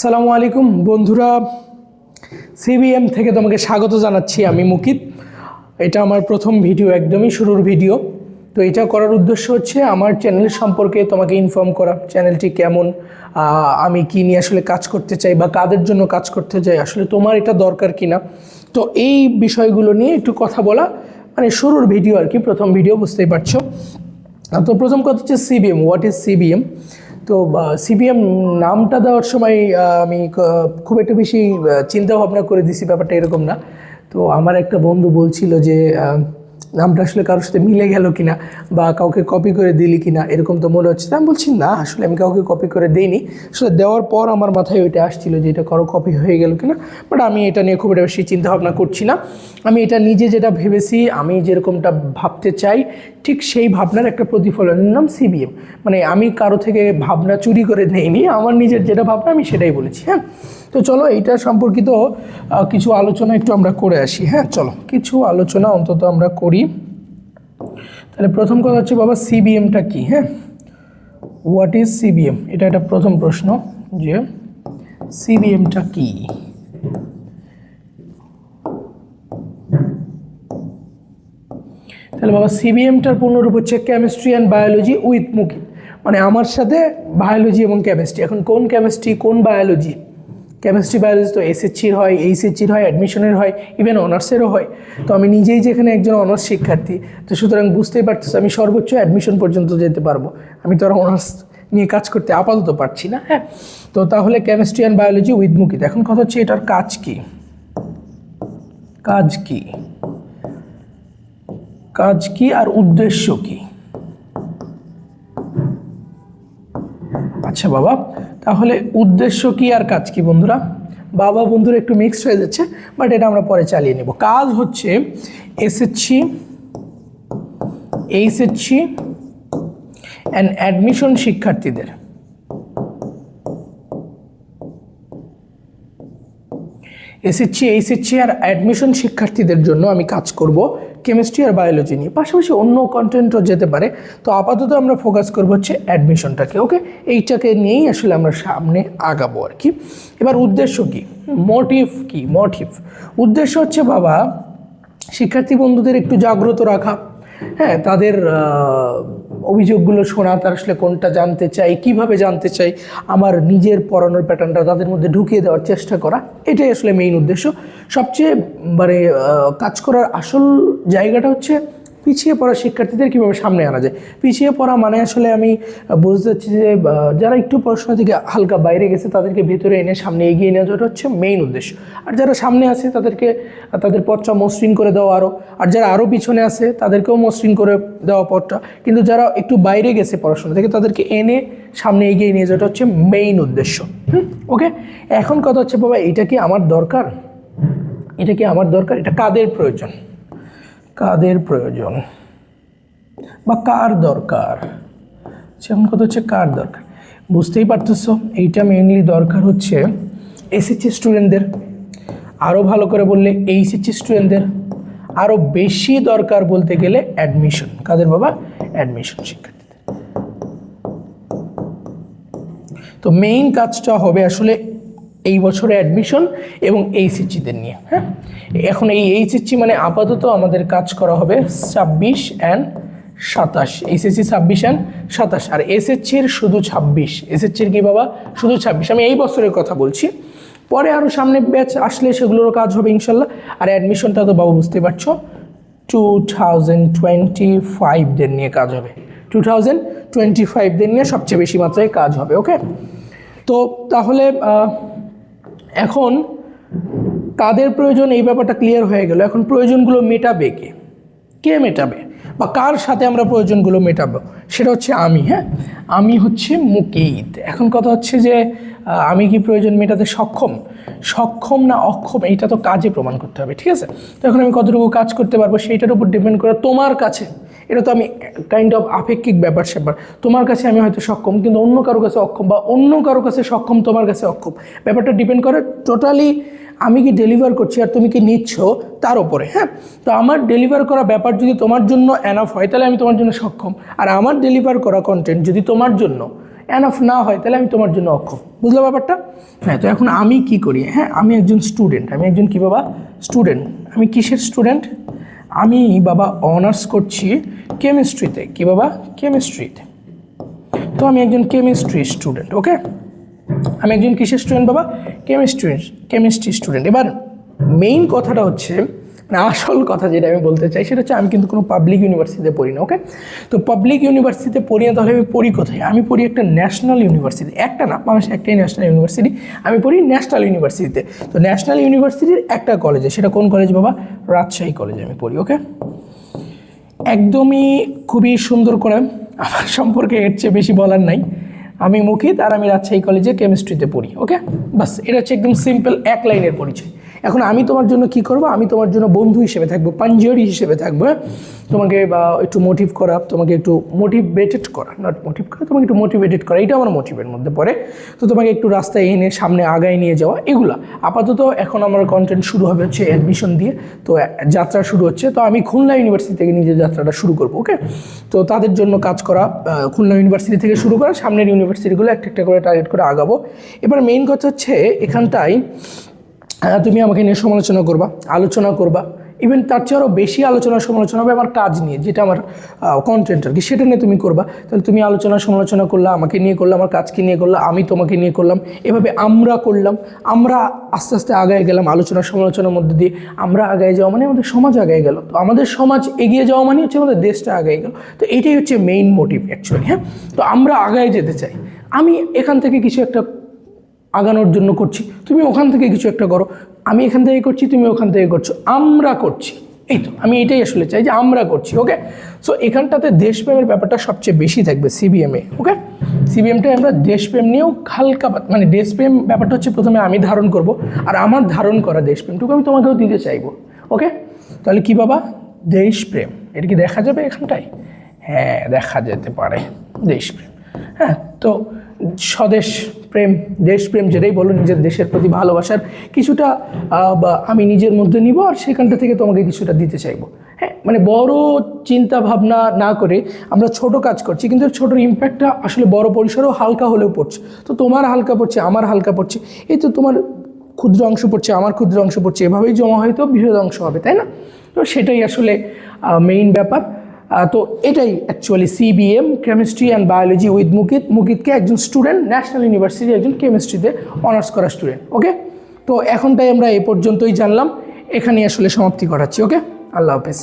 সালামু আলাইকুম, বন্ধুরা। সিবিএম থেকে তোমাকে স্বাগত জানাচ্ছি আমি মুকিত। এটা আমার প্রথম ভিডিও, একদমই শুরুর ভিডিও। তো এটা করার উদ্দেশ্য হচ্ছে আমার চ্যানেল সম্পর্কে তোমাকে ইনফর্ম করা, চ্যানেলটি কেমন আমি কী নিয়ে আসলে কাজ করতে চাই বা কাদের জন্য কাজ করতে চাই, আসলে তোমার এটা দরকার কিনা। তো এই বিষয়গুলো নিয়ে একটু কথা বলা মানে শুরুর ভিডিও আর কি, প্রথম ভিডিও, বুঝতেই পারছ। তো প্রথম কথা হচ্ছে সিবিএম হোয়াট ইজ সিবিএম তো সিবিএম নামটা দেওয়ার সময় আমি খুব একটা বেশি চিন্তা ভাবনা করে দিছি, ব্যাপারটা এরকম না। তো আমার একটা বন্ধু বলছিল যে নামটা আসলে কারোর সাথে মিলে গেল কিনা, বা কাউকে কপি করে দিলি কিনা, এরকম তো মনে হচ্ছে। আমি বলছি, না, আসলে আমি কাউকে কপি করে দিইনি। আসলে দেওয়ার পর আমার মাথায় ওইটা আসছিল যে, এটা কারও কপি হয়ে গেল কিনা? বাট আমি এটা নিয়ে খুব একটা বেশি চিন্তা ভাবনা করছি না। আমি এটা নিজে যেটা ভেবেছি, আমি যেরকমটা ভাবতে চাই, ঠিক সেই ভাবনার একটা প্রতিফলনের নাম সিবিএম। মানে আমি কারও থেকে ভাবনা চুরি করে নেইনি, আমার নিজের যেটা ভাবনা আমি সেটাই বলেছি হ্যাঁ? তো চলো এইটা সম্পর্কিত কিছু আলোচনা একটু আমরা করে আসি হ্যাঁ? চলো, কিছু আলোচনা অন্তত আমরা করি। তাহলে প্রথম কথা হচ্ছে বাবা সিবিএমটা কি হ্যাঁ? হোয়াট ইজ সিবিএম এটা একটা প্রথম প্রশ্ন যে সিবিএমটা কি? তাহলে বাবা সিবিএমটার পূর্ণরূপ হচ্ছে chemistry and biology with Mukit মানে আমার সাথে বায়োলজি এবং কেমিস্ট্রি এখন কোন কেমিস্ট্রি কোন বায়োলজি কেমিস্ট্রি বায়োলজি তো এসএসসির হয় এইচএসসির হয় অ্যাডমিশনের হয় ইভেন অনার্সেরও হয়। তো আমি নিজেই যেখানে একজন অনার্স শিক্ষার্থী, তো সুতরাং বুঝতেই পারতেছি, আমি সর্বোচ্চ অ্যাডমিশন পর্যন্ত যেতে পারব। আমি তো আর অনার্স নিয়ে কাজ করতে আপাতত পারছি না হ্যাঁ? তো তাহলে chemistry and biology with Mukit এখন কথা হচ্ছে এটার কাজ কি? কাজ কি? কাজ কি আর উদ্দেশ্য কি? আচ্ছা বাবা, তাহলে উদ্দেশ্য কি আর কাজ কি বন্ধুরা? বাবা বন্ধুরা একটু মিক্সড হয়ে যাচ্ছে বাট এটা আমরা পরে চালিয়ে নেব। কাজ হচ্ছে এসএসসি এইচএসসি অ্যান্ড অ্যাডমিশন শিক্ষার্থীদের। এসএসসি এইচএসসি আর অ্যাডমিশন শিক্ষার্থীদের জন্য আমি কাজ করব। কেমিস্ট্রি আর বায়োলজি নিয়ে। পাশাপাশি অন্য কন্টেন্টও যেতে পারে। তো আপাতত আমরা ফোকাস করব হচ্ছে অ্যাডমিশনটাকে ওকে এইটাকে নিয়েই আসলে আমরা সামনে আগাবো আর কি। এবার উদ্দেশ্য কি? মোটিভ কি? মোটিভ উদ্দেশ্য হচ্ছে, বাবা, শিক্ষার্থী বন্ধুদের একটু জাগ্রত রাখা। হ্যাঁ তাদের অভিযোগগুলো শোনা, তার আসলে কোনটা জানতে চাই, কীভাবে জানতে চাই, আমার নিজের পড়ানোর প্যাটার্নটা তাদের মধ্যে ঢুকিয়ে দেওয়ার চেষ্টা করা, এটাই আসলে মেইন উদ্দেশ্য। সবচেয়ে মানে কাজ করার আসল জায়গাটা হচ্ছে পিছিয়ে পড়া শিক্ষার্থীদের কীভাবে সামনে আনা যায়? পিছিয়ে পড়া মানে আসলে আমি বুঝতে চাচ্ছি যে যারা একটু পড়াশোনা থেকে হালকা বাইরে গেছে, তাদেরকে ভেতরে এনে সামনে এগিয়ে নেওয়া যাওয়াটা হচ্ছে মেইন উদ্দেশ্য। আর যারা সামনে আছে, তাদেরকে, তাদের পথটা মসৃণ করে দেওয়া আরও আর যারা আরও পিছনে আছে, তাদেরকেও মসৃণ করে দেওয়া পথটা। কিন্তু যারা একটু বাইরে গেছে পড়াশোনা থেকে, তাদেরকে এনে সামনে এগিয়ে নিয়ে যাওয়াটা হচ্ছে মেইন উদ্দেশ্য। ওকে এখন কথা হচ্ছে, বাবা, এটা কি আমার দরকার? এটা কি আমার দরকার? এটা কাদের প্রয়োজন? কাদের প্রয়োজন? বা কার দরকার? যেমন কথা হচ্ছে কার দরকার? বুঝতেই পারতেছো, এইটা মেইনলি দরকার হচ্ছে এসএসসি স্টুডেন্টদের আরও ভালো করে বললে এইচএসসি স্টুডেন্টদের আরও বেশি দরকার বলতে গেলে অ্যাডমিশন কাদের বাবা? অ্যাডমিশন শিক্ষার্থীদের। তো মেইন কাজটা হবে আসলে এই বছরে অ্যাডমিশন এবং এইচএসসিদের নিয়ে হ্যাঁ? এখন এই এইচএসসি মানে আপাতত আমাদের কাজ করা হবে ছাব্বিশ অ্যান্ড সাতাশ এইচএসসি ছাব্বিশ অ্যান্ড সাতাশ। আর এসএসসির শুধু ছাব্বিশ এসএসসির কি বাবা? শুধু ছাব্বিশ। আমি এই বছরের কথা বলছি। পরে আরও সামনে ব্যাচ আসলে সেগুলোরও কাজ হবে ইনশাল্লাহ। আর অ্যাডমিশনটা তো বাবা বুঝতে পারছ টু থাউজেন্ড টোয়েন্টি ফাইভদের নিয়ে কাজ হবে। টু থাউজেন্ড টোয়েন্টি ফাইভদের নিয়ে সবচেয়ে বেশি মাত্রায় কাজ হবে ওকে তো তাহলে এখন কাদের প্রয়োজন? এই ব্যাপারটা ক্লিয়ার হয়ে গেল। এখন প্রয়োজনগুলো মেটাবে কে? কে মেটাবে? বা কার সাথে আমরা প্রয়োজনগুলো মেটাবো? সেটা হচ্ছে আমি হ্যাঁ? আমি হচ্ছে মুকেইদ এখন কথা হচ্ছে যে আমি কি প্রয়োজন মেটাতে সক্ষম? সক্ষম না অক্ষম, এইটা তো কাজে প্রমাণ করতে হবে, ঠিক আছে? তো এখন আমি কতটুকু কাজ করতে পারব সেইটার উপর ডিপেন্ড করে তোমার কাছে, এটা তো আমি কাইন্ড অফ আপেক্ষিক ব্যাপার স্যাপার, তোমার কাছে আমি হয়তো সক্ষম, কিন্তু অন্য কারও কাছে অক্ষম বা অন্য কারও কাছে সক্ষম তোমার কাছে অক্ষম, ব্যাপারটা ডিপেন্ড করে টোটালি আমি কি ডেলিভার করছি আর তুমি কি নিচ্ছ তার উপরে হ্যাঁ? তো আমার ডেলিভার করা ব্যাপার যদি তোমার জন্য অ্যানাফ হয়, তাহলে আমি তোমার জন্য সক্ষম, আর আমার ডেলিভার করা কন্টেন্ট যদি তোমার জন্য এনাফ না হয়, তাহলে আমি তোমার জন্য অক্ষম। বুঝলো ব্যাপারটা? হ্যাঁ তো এখন আমি কি করি? হ্যাঁ আমি একজন স্টুডেন্ট আমি একজন কি বাবা? স্টুডেন্ট আমি কিসের স্টুডেন্ট আমি বাবা অনার্স করছি কেমিস্ট্রিতে কি বাবা? কেমিস্ট্রিতে তো আমি একজন কেমিস্ট্রি স্টুডেন্ট ওকে আমি একজন কিসের স্টুডেন্ট বাবা? কেমিস্ট্রি কেমিস্ট্রি স্টুডেন্ট এবার মেইন কথাটা হচ্ছে মানে আসল কথা যেটা আমি বলতে চাই, সেটা হচ্ছে আমি কিন্তু কোনো পাবলিক ইউনিভার্সিটিতে পড়ি না ওকে তো পাবলিক ইউনিভার্সিটিতে পড়ি না, তাহলে আমি পড়ি কোথায়? আমি পড়ি একটা ন্যাশনাল ইউনিভার্সিটি একটা না বাংলাদেশে একটাই ন্যাশনাল ইউনিভার্সিটি আমি পড়ি ন্যাশনাল ইউনিভার্সিটিতে তো ন্যাশনাল ইউনিভার্সিটির একটা কলেজে সেটা কোন কলেজ বাবা? রাজশাহী কলেজে আমি পড়ি ওকে একদমই খুবই সুন্দর করে আমার সম্পর্কে এর চেয়ে বেশি বলার নাই। আমি মুখিত আর আমি রাজশাহী কলেজে কেমিস্ট্রিতে পড়ি ওকে বাস, এটা হচ্ছে একদম সিম্পল এক লাইনের পরিচয়। এখন আমি তোমার জন্য কি করব? আমি তোমার জন্য বন্ধু হিসেবে থাকব পাঞ্জিয়রি হিসেবে থাকব হ্যাঁ? তোমাকে, বা, একটু মোটিভ করা, তোমাকে একটু মোটিভেটেড করা নট মোটিভ করা, তোমাকে একটু মোটিভেটেড করা, এটা আমার মোটিভের মধ্যে পড়ে। তো তোমাকে একটু রাস্তায় এনে সামনে আগায় নিয়ে যাওয়া, এগুলা। আপাতত এখন আমার কন্টেন্ট শুরু হবে হচ্ছে অ্যাডমিশন দিয়ে, তো যাত্রা শুরু হচ্ছে। তো আমি খুলনা ইউনিভার্সিটি থেকে নিজের যাত্রাটা শুরু করব ওকে তো তাদের জন্য কাজ করা খুলনা ইউনিভার্সিটি থেকে শুরু করা, সামনের ইউনিভার্সিটিগুলো একটা একটা করে টার্গেট করে আগাবো। এবার মেইন কথা হচ্ছে, এখানটায় তুমি আমাকে নিয়ে সমালোচনা করবা, আলোচনা করবা। ইভেন তার চেয়ে আরও বেশি আলোচনা সমালোচনা হবে আমার কাজ নিয়ে, যেটা আমার কন্টেন্ট আর কি, সেটা নিয়ে তুমি করবা। তাহলে তুমি আলোচনা সমালোচনা করলা, আমাকে নিয়ে করলাম আমার কাজকে নিয়ে করলাম আমি তোমাকে নিয়ে করলাম। এভাবে আমরা করলাম, আমরা আস্তে আস্তে আগায় গেলাম আলোচনা সমালোচনার মধ্যে দিয়ে। আমরা আগায় যাওয়া মানে আমাদের সমাজ আগায় গেল। তো আমাদের সমাজ এগিয়ে যাওয়া মানে হচ্ছে আমাদের দেশটা আগায় গেল। তো এটাই হচ্ছে মেইন মোটিভ অ্যাকচুয়ালি হ্যাঁ? তো আমরা আগায় যেতে চাই। আমি এখান থেকে কিছু একটা আগানোর জন্য করছি। তুমি ওখান থেকে কিছু একটা করো। আমি এখান থেকে করছি, তুমি ওখান থেকে করছ। আমরা করছি। এই তো, আমি এটাই আসলে চাই যে আমরা করছি ওকে সো এখানটাতে দেশপ্রেমের ব্যাপারটা সবচেয়ে বেশি থাকবে সিবিএমে ওকে সিবিএমটাই আমরা দেশপ্রেম নিয়েও হালকা মানে দেশপ্রেম ব্যাপারটা হচ্ছে প্রথমে আমি ধারণ করব, আর আমার ধারণ করা দেশপ্রেমটুকু আমি তোমাকেও দিতে চাইব ওকে তাহলে কি বাবা? দেশপ্রেম। এটা কি দেখা যাবে এখানটায়? হ্যাঁ দেখা যেতে পারে। দেশপ্রেম। হ্যাঁ তো স্বদেশ প্রেম, দেশপ্রেম যেটাই বলো, নিজের দেশের প্রতি ভালোবাসার কিছুটা আমি নিজের মধ্যে নিব আর সেখানটা থেকে তোমাকে কিছুটা দিতে চাইব। হ্যাঁ মানে বড় চিন্তা ভাবনা না করে আমরা ছোট কাজ করছি, কিন্তু ছোটোর ইম্প্যাক্টটা আসলে বড় পরিসরেও হালকা হলেও পড়ছে। তো তোমার হালকা পড়ছে, আমার হালকা পড়ছে, এই তো তোমার ক্ষুদ্র অংশ পড়ছে, আমার ক্ষুদ্র অংশ পড়ছে, এভাবেই জমা হয়তো বৃহৎ অংশ হবে, তাই না? তো সেটাই আসলে মেইন ব্যাপার। তো এটাই actually CBM chemistry and biology with Mukit মুকিতকে একজন স্টুডেন্ট ন্যাশনাল ইউনিভার্সিটি একজন কেমিস্ট্রিতে অনার্স করা স্টুডেন্ট ওকে তো এখন তাই আমরা এ পর্যন্তই জানলাম। এখানেই আসলে সমাপ্তি করাচ্ছি ওকে আল্লাহ হাফেজ।